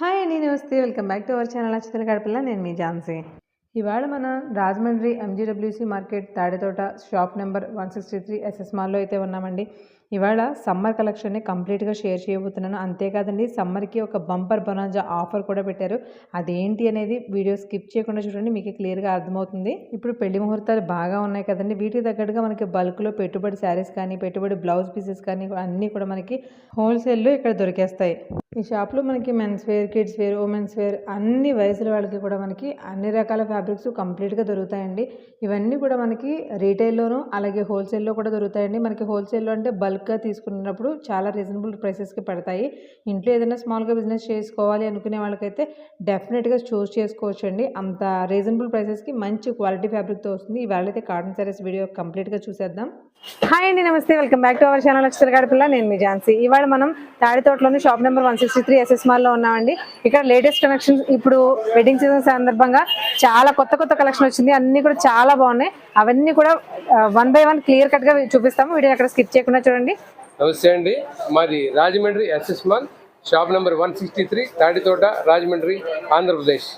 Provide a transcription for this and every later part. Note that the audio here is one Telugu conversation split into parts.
హాయ్ అండి నమస్తే. Welcome back to our channel అచ్చుతల గడపల్ల నేను మీ ఝాన్సీ. ఇవాళ మన Rajahmundry MGWC market Taditota shop number one sixty three SS మాల్లో అయితే ఉన్నామండి. ఇవాళ సమ్మర్ కలెక్షన్ని కంప్లీట్గా షేర్ చేయబోతున్నాను. అంతేకాదండి సమ్మర్కి ఒక బంపర్ బొనాజా ఆఫర్ కూడా పెట్టారు. అదేంటి అనేది వీడియో స్కిప్ చేయకుండా చూడండి మీకు క్లియర్గా అర్థమవుతుంది. ఇప్పుడు పెళ్ళి ముహూర్తాలు బాగా ఉన్నాయి కదండి. వీటికి తగ్గట్టుగా మనకి బల్క్లో పెట్టుబడి శారీస్ కానీ పెట్టుబడి బ్లౌజ్ పీసెస్ కానీ అన్నీ కూడా మనకి హోల్సేల్లో ఇక్కడ దొరికేస్తాయి. ఈ షాప్లో మనకి men's wear kids wear women's wear అన్ని వయసుల వాళ్ళకి కూడా మనకి అన్ని రకాల ఫ్యాబ్రిక్స్ కంప్లీట్గా దొరుకుతాయండి. ఇవన్నీ కూడా మనకి రీటైల్లోనూ అలాగే హోల్సేల్లో కూడా దొరుకుతాయండి. మనకి హోల్సేల్లో అంటే బల్క్ బల్క్గా తీసుకున్నప్పుడు చాలా రీజనబుల్ ప్రైసెస్కి పడతాయి. ఇంట్లో ఏదైనా స్మాల్గా బిజినెస్ చేసుకోవాలి అనుకునే వాళ్ళకైతే డెఫినెట్గా చూస్ చేసుకోవచ్చు అండి అంత రీజనబుల్ ప్రైసెస్కి మంచి క్వాలిటీ ఫ్యాబ్రిక్తో వస్తుంది. ఇవాళ అయితే కాటన్ సారీస్ వీడియో కంప్లీట్గా చూసేద్దాం. హాయ్ అండి నమస్తే. Welcome back to our channel లక్షల గడపల్ల నేను మీ ఝాన్సీ. ఇవాళ మనం తాడితోటలోని shop number one sixty three SS మాల్లో ఉన్నామండి. ఇక్కడ లేటెస్ట్ కలెక్షన్స్ ఇప్పుడు వెడ్డింగ్ సీజన్ సందర్భంగా చాలా కొత్త కొత్త కలెక్షన్ వచ్చింది. అన్ని కూడా చాలా బాగున్నాయి. అవన్నీ కూడా వన్ బై వన్ క్లియర్ కట్గా చూపిస్తాము. వీడియో అక్కడ స్కిప్ చేయకుండా చూడండి. నమస్తే అండి. మాది Rajahmundry SS mall shop number one sixty three Taditota Rajahmundry Andhra Pradesh.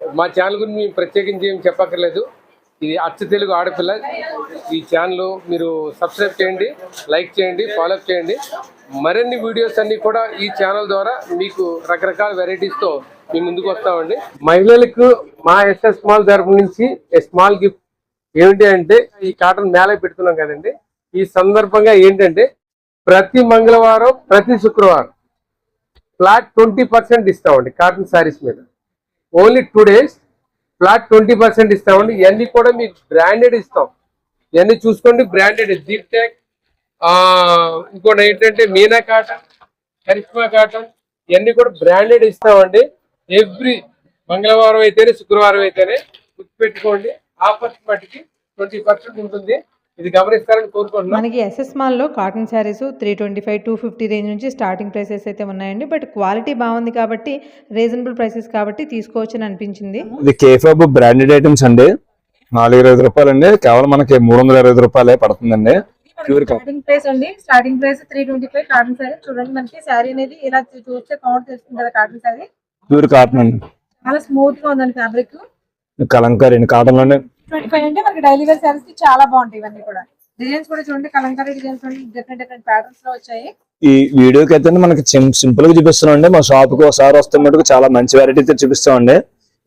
మా ఛానల్ గురించి మేము ప్రత్యేకించి ఏం చెప్పక్కర్లేదు. ఇది అచ్చ తెలుగు ఆడపిల్ల. ఈ ఛానల్ మీరు సబ్స్క్రైబ్ చేయండి లైక్ చేయండి ఫాలోఅప్ చేయండి. మరిన్ని వీడియోస్ అన్ని కూడా ఈ ఛానల్ ద్వారా మీకు రకరకాల వెరైటీస్తో మేము ముందుకు వస్తామండి. మహిళలకు మా ఎస్ఎస్ మాల్ తరపు నుంచి స్మాల్ గిఫ్ట్ ఏమిటి అంటే ఈ కాటన్ మేళ పెడుతున్నాం కదండి. ఈ సందర్భంగా ఏంటంటే ప్రతి మంగళవారం ప్రతి శుక్రవారం ఫ్లాట్ ట్వంటీ పర్సెంట్ ఇస్తామండి కాటన్ శారీస్ మీద. Only two days flat twenty percent ఇస్తామండి. ఇవన్నీ కూడా మీకు బ్రాండెడ్ ఇస్తాం. ఇవన్నీ చూసుకోండి బ్రాండెడ్ దీప్ టెక్ ఇంకోటి ఏంటంటే మీనా కాటన్ కరిష్మా కాటన్ ఇవన్నీ కూడా బ్రాండెడ్ ఇస్తామండి. ఎవ్రీ మంగళవారం అయితేనే శుక్రవారం అయితేనే గుర్తుపెట్టుకోండి ఆఫర్స్ మట్టికి ట్వంటీ పర్సెంట్ ఉంటుంది. ఇది గమనిస్తారని కోరుకుంటున్నాను మనకి ఎస్ఎస్ మాల్లో cotton saris three twenty five two fifty range నుంచి స్టార్టింగ్ ప్రైసెస్ అయితే ఉన్నాయండి. బట్ క్వాలిటీ బాగుంది కాబట్టి రీజనబుల్ ప్రైసెస్ కాబట్టి తీసుకోవచ్చని అనిపించింది. ఇది కేఫాబ్ బ్రాండెడ్ ఐటమ్స్ అండి. నాలుగు ఇరవై రూపాయలు అండి కేవలం మనకి మూడు వందల ఇరవై రూపాయలే పడుతుందండి. ప్యూర్ కాటన్ స్టార్టింగ్ ప్రైస్ అండి. Starting price three twenty five cotton sari చూడండి మనకి శారీ అనేది ఇలా చూస్తే కౌంట్ చేస్తుంది కదా కాటన్ శారీ ప్యూర్ కాటన్ అండి. చాలా స్మూత్గా ఉందండి ఫ్యాబ్రిక్ కలంకారీ అండి. కాటన్లోనే ట్వంటీ ఫైవ్ అంటే మనకి డైలీ వేర్ శారీస్కి చాలా బాగుంటాయి ఇవన్నీ కూడా. డిజైన్స్ కూడా చూడండి కలంకారీ డిజైన్స్ డిఫరెంట్ డిఫరెంట్ ప్యాటర్న్స్లో వచ్చాయి. ఈ వీడియోకి అయితే మనకి సింపుల్గా చూపిస్తున్నాం అండి మా షాప్కి ఒకసారి వస్తే మటుకు చాలా మంచి వెరైటీ అయితే చూపిస్తామండి.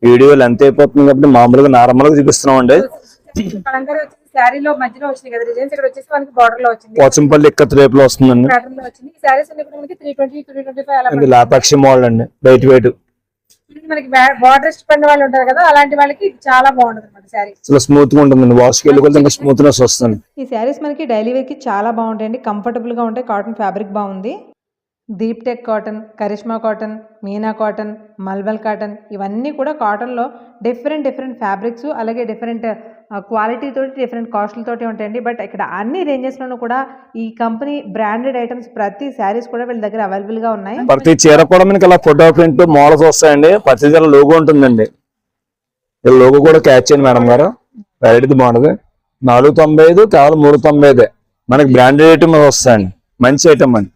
వీడియో లెంత్ అయిపోతుంది కాబట్టి మామూలుగా నార్మల్గా చూపిస్తున్నాం అండి కలంకారీ వచ్చేసి శారీలో మధ్యలో వచ్చినాయి కదా డిజైన్స్ ఇక్కడ వచ్చేసి మనకి బార్డర్లో వచ్చింది. పోచంపల్లి వస్తుందండి. ప్యాటర్న్లో వచ్చింది. ఈ శారీస్ అన్ని కూడా మనకి three twenty three twenty five అలా అండి లాపాక్షి మోడల్ అండి వెయిట్ పడుతుంది. మనకి బార్డర్ ఇష్టపడిన వాళ్ళు ఉంటారు కదా అలాంటి వాళ్ళకి ఇది చాలా బాగుంటుంది అనమాట శారీ చాలా స్మూత్గా ఉంటుందండి వాష్కి వెళ్ళి ఇంకా స్మూత్నెస్ వస్తుంది. ఈ శారీస్ మనకి డైలీ వేర్కి చాలా బాగుంటాయండి. కంఫర్టబుల్గా ఉంటాయి. కాటన్ ఫ్యాబ్రిక్ బాగుంది. Deeptex cotton Karishma cotton Meena cotton mulmul cotton ఇవన్నీ కూడా కాటన్లో డిఫరెంట్ డిఫరెంట్ ఫ్యాబ్రిక్స్ అలాగే డిఫరెంట్ క్వాలిటీ తోటి డిఫరెంట్ కాస్ట్లతోటి ఉంటాయండి. బట్ ఇక్కడ అన్ని రేంజెస్లోనూ కూడా ఈ కంపెనీ బ్రాండెడ్ ఐటమ్స్ ప్రతి శారీస్ కూడా వీళ్ళ దగ్గర అవైలబుల్గా ఉన్నాయి. ప్రతి చీర కూడా మనకి ఇలా ఫోటో ప్రింట్ మోడల్స్ వస్తాయండి. ప్రతి చీర లోగో ఉంటుందండి. ఈ లోగో కూడా క్యాచ్ చేయండి మేడం గారు. వెరైటీ బాగుంటది నాలుగు తొంభై ఐదు కేవలం మూడు తొంభై ఐదే. మనకి బ్రాండెడ్ ఐటమ్ వస్తాయండి. మంచి ఐటమ్ అండి.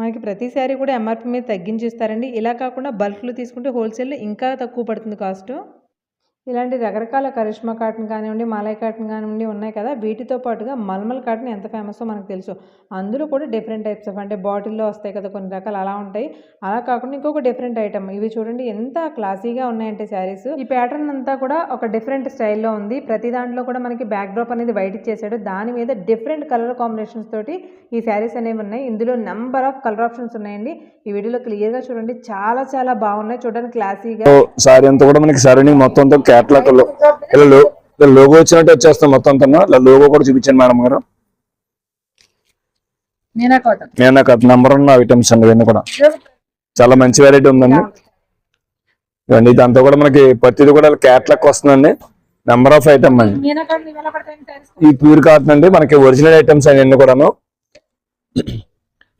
మనకి ప్రతి శారీ కూడా ఎంఆర్పి మీద తగ్గించి ఇస్తారండి ఇలా కాకుండా బల్క్లో తీసుకుంటే హోల్సేల్లో ఇంకా తక్కువ పడుతుంది కాస్ట్ ఇలాంటి రకరకాల కరిష్మా కాటన్ కానివ్వండి మాలయ్ కాటన్ కానివ్వండి ఉన్నాయి కదా. వీటితో పాటుగా మల్మల్ కాటన్ ఎంత ఫేమస్సో మనకు తెలుసు. అందులో కూడా డిఫరెంట్ టైప్స్ ఆఫ్ అంటే బాటిల్లో వస్తాయి కదా కొన్ని రకాలు అలా ఉంటాయి. అలా కాకుండా ఇంకొక డిఫరెంట్ ఐటమ్ ఇవి చూడండి ఎంత క్లాసీగా ఉన్నాయంటే శారీస్. ఈ ప్యాటర్న్ అంతా కూడా ఒక డిఫరెంట్ స్టైల్లో ఉంది. ప్రతి దాంట్లో కూడా మనకి బ్యాక్ డ్రాప్ అనేది వైట్ ఇచ్చేసాడు దాని మీద డిఫరెంట్ కలర్ కాంబినేషన్స్ తోటి ఈ శారీస్ అనేవి ఉన్నాయి. ఇందులో నెంబర్ ఆఫ్ కలర్ ఆప్షన్స్ ఉన్నాయండి. ఈ వీడియోలో క్లియర్గా చూడండి. చాలా చాలా బాగున్నాయి. చూడడానికి క్లాసీగా సారీ అంతా కూడా మనకి సరౌండింగ్ మొత్తం అంతా క్యాట్లాగ్లో ఇలా లో ఇలా లోగో వచ్చినట్టు వచ్చేస్తాం మొత్తం అంతా. ఇలా లోగో కూడా చూపించాను మేడం గారు. మీనా నెంబర్ ఉన్న ఐటమ్స్ అండి ఇవన్నీ కూడా. చాలా మంచి వెరైటీ ఉందండి. ఇవన్నీ ఇదంతా కూడా మనకి ప్రతిది కూడా క్యాట్లాగ్ వస్తుందండి. నెంబర్ ఆఫ్ ఐటమ్ అండి. ఈ ప్యూర్ కాటన్ అండి. మనకి ఒరిజినల్ ఐటమ్స్ అన్ని కూడాను.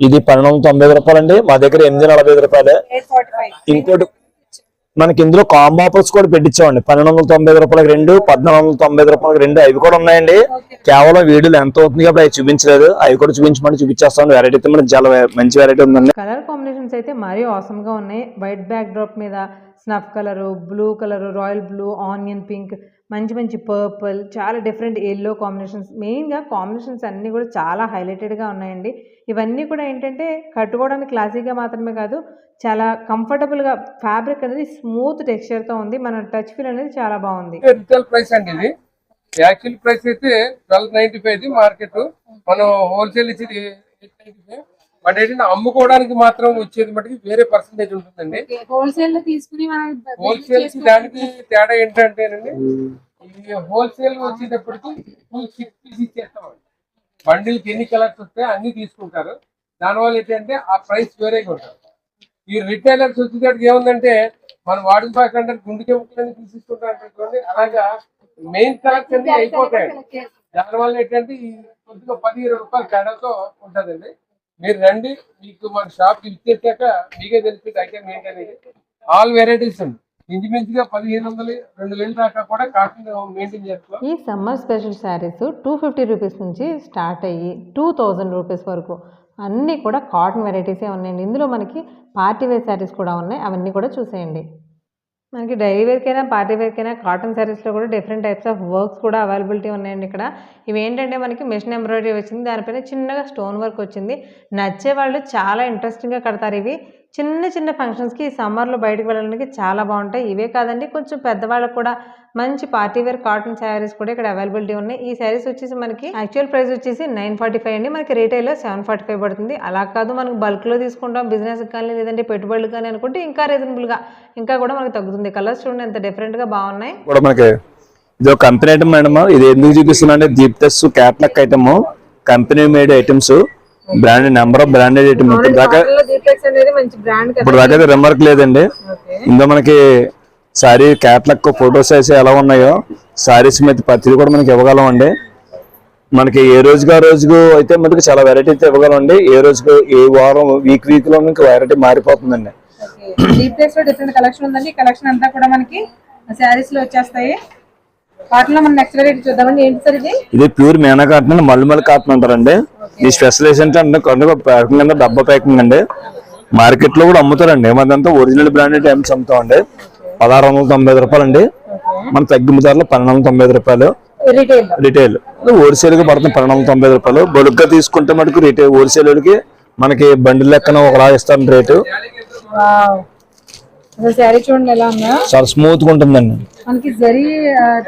ఇది పన్నెండు వందల తొంభై రూపాయలు అండి మా దగ్గర ఎనిమిది నలభై ఐదు రూపాయలే. ఇంకోటి మనకి ఇందులో కాంబో ఆఫర్స్ కూడా పెట్టించామండి. పన్నెండు వందల తొంభై ఐదు రూపాయలకి రెండు పద్నాలుగు వందల తొంభై ఐదు రూపాయలకి రెండు. అవి కూడా ఉన్నాయండి. కేవలం వీడియోలు ఎంత అవుతుంది కాబట్టి అవి చూపించలేదు. అవి కూడా చూపించమని చూపించేస్తాం వెరైటీ అయితే మనకి చాలా మంచి వెరైటీ ఉందండి. కలర్ కాంబినేషన్స్ అయితే మరీ ఆసమ్గా ఉన్నాయి. వైట్ బ్యాక్ డ్రాప్ మీద snuff colour blue colour royal blue onion pink మంచి మంచి పర్పుల్ చాలా డిఫరెంట్ ఎల్లో కాంబినేషన్స్ మెయిన్గా కాంబినేషన్స్ అన్నీ కూడా చాలా హైలైటెడ్గా ఉన్నాయండి. ఇవన్నీ కూడా ఏంటంటే కట్టుకోవడానికి క్లాసీగా మాత్రమే కాదు చాలా కంఫర్టబుల్గా ఫ్యాబ్రిక్ అనేది స్మూత్ టెక్స్చర్తో ఉంది. మన టచ్ ఫీల్ అనేది చాలా బాగుంది. రిటైల్ ప్రైస్ అండి ఇది. యాక్చువల్ ప్రైస్ అయితే ట్వెల్వ్ నైన్టీ ఫైవ్ ఇది మార్కెట్ మనం హోల్సేల్ ఇచ్చేది ఎయిట్ నైన్టీ ఫైవ్ బట్ ఏంటంటే అమ్ముకోవడానికి మాత్రం వచ్చేది మటుకు వేరే పర్సంటేజ్ ఉంటుందండి. హోల్సేల్లో తీసుకుని మనం హోల్సేల్కి దానికి తేడా ఏంటంటేనండి ఇది హోల్సేల్ వచ్చేటప్పటికి ఫుల్ సిక్స్ పీస్ ఇచ్చేస్తామండి. బండిల్కి ఎన్ని కలర్స్ వస్తే అన్ని తీసుకుంటారు. దానివల్ల ఏంటంటే ఆ ప్రైస్ వేరేగా ఉంటుంది ఈ రిటైలర్స్ వచ్చేటప్పటికి ఏముందంటే మనం వాడిన ఫైవ్ హండ్రెడ్ గుండెకి ముక్కలని తీసుకుంటారు అలాగా మెయిన్ కలర్స్ అన్ని అయిపోతాయండి. దానివల్ల ఏంటంటే ఈ కొద్దిగా పది ఇరవై రూపాయల తేడాతో ఉంటుందండి. మీరు రండి మీకు మన షాప్ ఇచ్చేసాక మీకే తెలిసింది ఐటమ్ ఏంటనేది ఆల్ వెరైటీస్ అండి. ఇంచుమించుగా పదిహేను వందలు రెండు వేలు దాకా కూడా మెయింటైన్ చేస్తాం. ఈ summer special saris two fifty rupees నుంచి స్టార్ట్ అయ్యి టూ థౌజండ్ రూపీస్ వరకు అన్నీ కూడా కాటన్ వెరైటీసే ఉన్నాయండి. ఇందులో మనకి పార్టీ వేర్ శారీస్ కూడా ఉన్నాయి. అవన్నీ కూడా చూసేయండి. మనకి డైలీ వేర్కైనా పార్టీ వేర్కైనా కాటన్ శారీస్లో కూడా డిఫరెంట్ టైప్స్ ఆఫ్ వర్క్స్ కూడా అవైలబిలిటీ ఉన్నాయండి ఇక్కడ. ఇవి ఏంటంటే మనకి మిషన్ ఎంబ్రాయిడరీ వచ్చింది దానిపైన చిన్నగా స్టోన్ వర్క్ వచ్చింది. నచ్చే వాళ్ళు చాలా ఇంట్రెస్టింగ్గా కడతారు ఇవి. చిన్న చిన్న ఫంక్షన్స్కి ఈ సమ్మర్లో బయటకు వెళ్ళడానికి చాలా బాగుంటాయి. ఇవే కాదండి కొంచెం పెద్దవాళ్ళకు కూడా మంచి పార్టీ వేర్ కాటన్ శారీస్ కూడా ఇక్కడ అవైలబిలిటీ ఉన్నాయి. ఈ శారీస్ వచ్చేసి మనకి యాక్చువల్ ప్రైస్ వచ్చేసి నైన్ ఫార్టీ ఫైవ్ అండి. మనకి రీటైల్లో సెవెన్ ఫార్టీ ఫైవ్ పడుతుంది. అలా కాదు మనకు బల్క్లో తీసుకుంటాం బిజినెస్ కానీ లేదంటే పెట్టుబడులు కానీ అనుకుంటే ఇంకా రీజనబుల్గా ఇంకా కూడా మనకు తగ్గుతుంది. కలర్స్ చూడండి ఎంత డిఫరెంట్గా బాగున్నాయి. కూడా మనకి ఇది ఒక కంపెనీ ఐటమ్ మేడం ఇది ఎందుకు చూపిస్తున్నా అంటే దీప్తస్ catalogue item company made items branded number of branded item ఇప్పుడు దాకా ఇప్పుడు దాకా అయితే రిమార్క్ లేదండి. ఇందులో మనకి సారీ క్యాట్లాక్ ఫోటోస్ అయితే ఎలా ఉన్నాయో సారీస్ మీద ప్రతిది కూడా మనకి ఇవ్వగలం అండి. మనకి ఏ రోజుగా రోజుకు అయితే మనకి చాలా వెరైటీ అయితే ఇవ్వగలం అండి. ఏ రోజుకు ఏ వారం వీక్ వీక్లో మనకి వెరైటీ మారిపోతుందండి. కలెక్షన్ ఉందండి. కలెక్షన్ అంతా కూడా మనకి శారీస్లో వచ్చేస్తాయి. ఇది? ప్యూర్ మేనా కాటన్ అండి మల్లిమల్ కాటన్ అంటారండి. ఈ స్పెషలైజేషన్ అంటే కొన్ని ప్యాకింగ్ అంటే డబ్బా ప్యాకింగ్ అండి. మార్కెట్లో కూడా అమ్ముతారండి. మాదంతా ఒరిజినల్ బ్రాండెడ్ ఐటమ్స్ అమ్ముతామండి పదహారు వందల తొంభై ఐదు రూపాయలు అండి మన తగ్గింపు ధరలో పన్నెండు వందల తొంభై ఐదు రూపాయలు. రిటైల్ హోల్సేల్గా పడుతుంది పన్నెండు వందల తొంభై ఐదు రూపాయలు. బొలుగ్గా తీసుకుంటే మటుకు రిటైల్ హోల్సేల్కి మనకి బండి లెక్కన ఒకలా ఇస్తాను రేటు. శారీ చూడండి ఎలా ఉందా. చాలా స్మూత్గా ఉంటుందండి. మనకి జరీ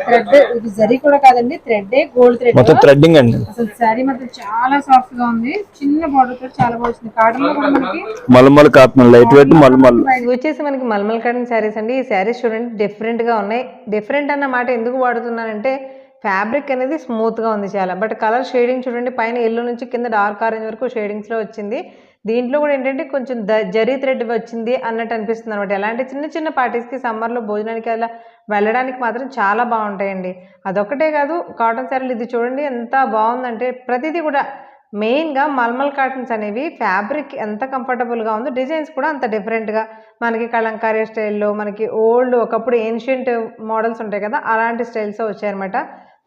థ్రెడ్ ఇది జరీ కూడా కాదండి థ్రెడ్ గోల్డ్ థ్రెడ్ మొత్తం థ్రెడ్డింగ్ అండి. అసలు శారీ మాత్రం చాలా సాఫ్ట్గా ఉంది. చిన్న బార్డర్తో చాలా బాగుంది కాటన్లో కూడా మనకి mulmul cotton light weight mulmul. ఇవి వచ్చేసి మనకి మల్మల్ కాటన్ శారీస్ అండి. ఈ శారీస్ చూడండి డిఫరెంట్గా ఉన్నాయి. డిఫరెంట్ అన్న మాట ఎందుకు వాడుతున్నానంటే ఫ్యాబ్రిక్ అనేది స్మూత్గా ఉంది చాలా. బట్ కలర్ షేడింగ్ చూడండి పైన ఎల్లో నుంచి కింద డార్క్ ఆరెంజ్ వరకు షేడింగ్స్లో వచ్చింది. దీంట్లో కూడా ఏంటంటే కొంచెం ద జరీ థ్రెడ్ వచ్చింది అన్నట్టు అనిపిస్తుంది అనమాట ఎలాంటి చిన్న చిన్న పార్టీస్కి సమ్మర్లో భోజనానికి అలా వెళ్ళడానికి మాత్రం చాలా బాగుంటాయండి. అదొక్కటే కాదు కాటన్ శారీలు ఇది చూడండి ఎంత బాగుందంటే ప్రతిదీ కూడా మెయిన్గా మల్మల్ కాటన్స్ అనేవి ఫ్యాబ్రిక్ ఎంత కంఫర్టబుల్గా ఉందో డిజైన్స్ కూడా అంత డిఫరెంట్గా మనకి కలంకారీ స్టైల్లో మనకి ఓల్డ్ ఒకప్పుడు ఏన్షియంట్ మోడల్స్ ఉంటాయి కదా అలాంటి స్టైల్స్ వచ్చాయన్నమాట.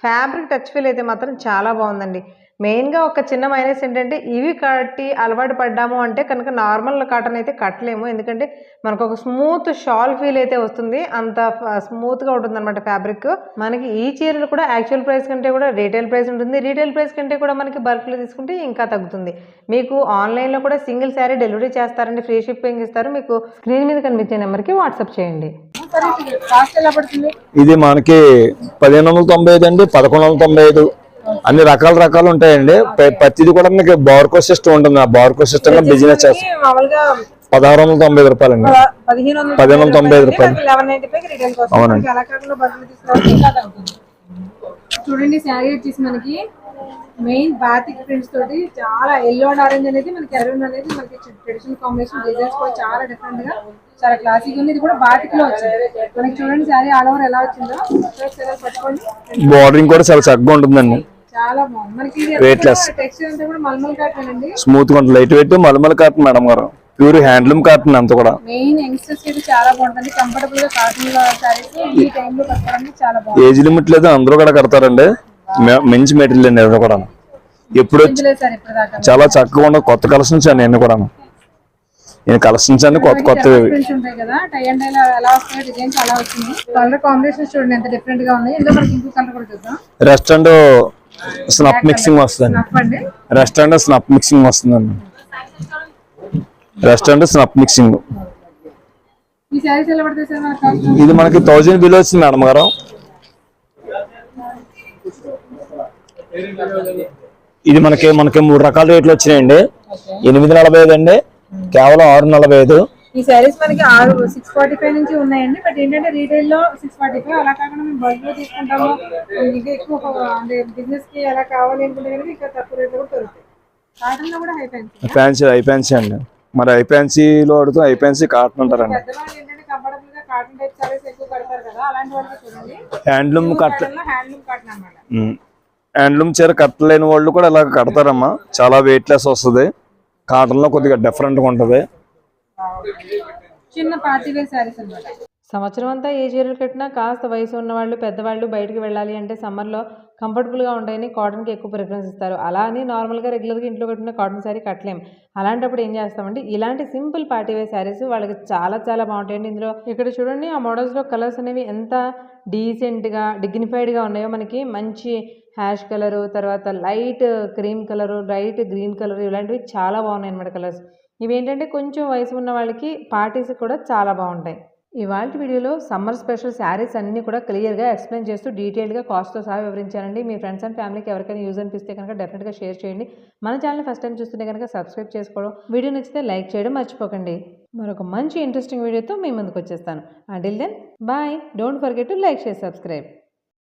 ఫ్యాబ్రిక్ టచ్ ఫీల్ అయితే మాత్రం చాలా బాగుందండి. మెయిన్గా ఒక చిన్న మైనస్ ఏంటంటే ఇవి కట్టి అలవాటు పడ్డాము అంటే కనుక నార్మల్ కాటన్ అయితే కట్టలేము. ఎందుకంటే మనకు ఒక స్మూత్ షాల్ ఫీల్ అయితే వస్తుంది. అంత స్మూత్గా ఉంటుంది అనమాట ఫ్యాబ్రిక్. మనకి ఈ చీరలు కూడా యాక్చువల్ ప్రైస్ కంటే కూడా రీటైల్ ప్రైస్ ఉంటుంది. రీటైల్ ప్రైస్ కంటే కూడా మనకి బల్క్లో తీసుకుంటే ఇంకా తగ్గుతుంది. మీకు ఆన్లైన్లో కూడా సింగిల్ శారీ డెలివరీ చేస్తారండి. ఫ్రీ షిప్పింగ్ ఇస్తారు. మీకు స్క్రీన్ మీద కనిపించే నెంబర్కి వాట్సాప్ చేయండి. ఇది మనకి పదిహేను వందల తొంభై ఐదు అండి. పదకొండు వందల తొంభై ఐదు. అన్ని రకాల రకాలు ఉంటాయండి. ప్ర- ప్రతిది కూడా మీకు బార్కో సిస్టమ్ ఉంటుంది. ఆ బార్కో సిస్టమ్లో బిజినెస్ చేస్తాం మామూలుగా పదహారు వందల తొంభై ఐదు రూపాయలు అండి పదిహేను వందల తొంభై ఐదు రూపాయలు. అవునండి. చూడండి శారీ వచ్చేసి మనకి మెయిన్ బాతిక్ ప్రింట్స్ తోటి చాలా ఎల్లో అండ్ ఆరెంజ్ అనేది మనకి ఎర్రన్ అనేది మనకి ట్రెడిషనల్ కాంబినేషన్ డిజైన్స్ కూడా చాలా డిఫరెంట్గా చాలా క్లాసిక్ ఉంది ఇది కూడా బాతిక్లో వచ్చింది. మనకి చూడండి శారీ ఆల్ ఓవర్ ఎలా వచ్చిందో. పట్టుకోండి? బార్డరింగ్ కూడా చాలా చక్కగా ఉంటుందండి. కాటన్ అండి. స్మూత్గా ఉంటుంది. Light weight mulmul cotton madam గారు. ప్యూర్ హ్యాండ్లూమ్ కాటన్ అంతా కూడా. ఏజ్ లిమిట్ లేదు అందరూ కూడా కడతారండి. మంచి మెటీరియల్ అండి అది కూడా ఎప్పుడు చాలా చక్కగా ఉన్న కొత్త కలెక్షన్స్ అండి అన్ని కూడా నేను కలెక్షన్స్ అన్ని కొత్త కొత్త ప్రింట్స్ ఉంటాయి కదా. టై అండ్ డై ఎలా వస్తాయో డిజైన్స్ అలా వచ్చింది కలర్ కాంబినేషన్ చూడండి ఎంత డిఫరెంట్గా ఉన్నాయి. ఇందులో మనకి ఇంకో కలర్ కూడా చూద్దాం. రెస్టారెంట్ స్నప్ మిక్సింగ్ వస్తుంది రెస్టారెంట్ స్నప్ మిక్సింగ్ వస్తుందండి. రెస్టారెంట్ స్నప్ మిక్సింగ్ ఇది మనకి థౌజండ్ బిలో వచ్చింది మేడం గారు. ఇది మనకి మనకి మూడు రకాల రేట్లు వచ్చినాయండి. ఎనిమిది నలభై ఐదు అండి. కేవలం ఆరు నలభై ఐదు. ఈ శారీస్ మనకి ఆరు సిక్స్ ఫార్టీ ఫైవ్ నుంచి ఉన్నాయండి. బట్ ఏంటంటే రీటైల్లో సిక్స్ ఫార్టీ ఫైవ్ అలా కాకుండా మేము బల్క్లో తీసుకుంటాము. ఇంకా ఎక్కువ అంటే బిజినెస్కి ఎలా కావాలి అనుకుంటే కనుక ఇంకా తక్కువ రేట్లో కూడా దొరుకుతాయి. కాటన్లో కూడా హై ఫ్యాన్సీ ఫ్యాన్సీ అండి. మరి ఐ ఫ్యాన్సీలో అడుగుతూ ఫ్యాన్సీ కాటన్ అంటారండి పెద్దవాళ్ళు ఏంటంటే కంఫర్టబుల్గా కాటన్ టైప్ శారీస్ ఎక్కువ కడతారు కదా అలాంటి వాళ్ళకి చూడండి. హ్యాండ్లూమ్ కట్ హ్యాండ్లూమ్ కాటన్ అన్నమాట. హ్యాండ్లూమ్ చీర కట్టలేని వాళ్ళు కూడా ఇలా కడతారమ్మా. చాలా వెయిట్ లెస్ వస్తుంది. కాటన్లో కొద్దిగా డిఫరెంట్గా ఉంటుంది. చిన్న పార్టీ శారీస్ అనమాట సంవత్సరం అంతా ఏ చీరలు కట్టినా కాస్త వయసు ఉన్నవాళ్ళు పెద్దవాళ్ళు బయటికి వెళ్ళాలి అంటే సమ్మర్లో కంఫర్టబుల్గా ఉంటాయని కాటన్కి ఎక్కువ ప్రిఫరెన్స్ ఇస్తారు. అలా అని నార్మల్గా రెగ్యులర్గా ఇంట్లో కట్టిన కాటన్ శారీ కట్టలేం. అలాంటప్పుడు ఏం చేస్తామంటే ఇలాంటి సింపుల్ పార్టీవేర్ శారీస్ వాళ్ళకి చాలా చాలా బాగుంటాయండి. ఇందులో ఇక్కడ చూడండి ఆ మోడల్స్లో కలర్స్ అనేవి ఎంత డీసెంట్గా డిగ్నిఫైడ్గా ఉన్నాయో మనకి మంచి హ్యాష్ కలరు తర్వాత light cream colour light green colour ఇలాంటివి చాలా బాగున్నాయి అన్నమాట కలర్స్. ఇవేంటంటే కొంచెం వయసు ఉన్న వాళ్ళకి పార్టీస్ కూడా చాలా బాగుంటాయి. ఇవాళ వీడియోలో సమ్మర్ స్పెషల్ శారీస్ అన్నీ కూడా క్లియర్గా ఎక్స్ప్లెయిన్ చేస్తూ డీటెయిల్గా కాస్ట్తో సహా వివరించానండి. మీ ఫ్రెండ్స్ అండ్ ఫ్యామిలీకి ఎవరికైనా యూజ్ అనిపిస్తే కనుక డెఫినెట్గా షేర్ చేయండి. మన ఛానల్ ఫస్ట్ టైం చూస్తుంటే కనుక సబ్స్క్రైబ్ చేసుకోవడం వీడియో నచ్చితే లైక్ చేయడం మర్చిపోకండి. మరొక మంచి ఇంట్రెస్టింగ్ వీడియోతో మీ ముందుకు వచ్చేస్తాను. Until then bye don't forget to like share subscribe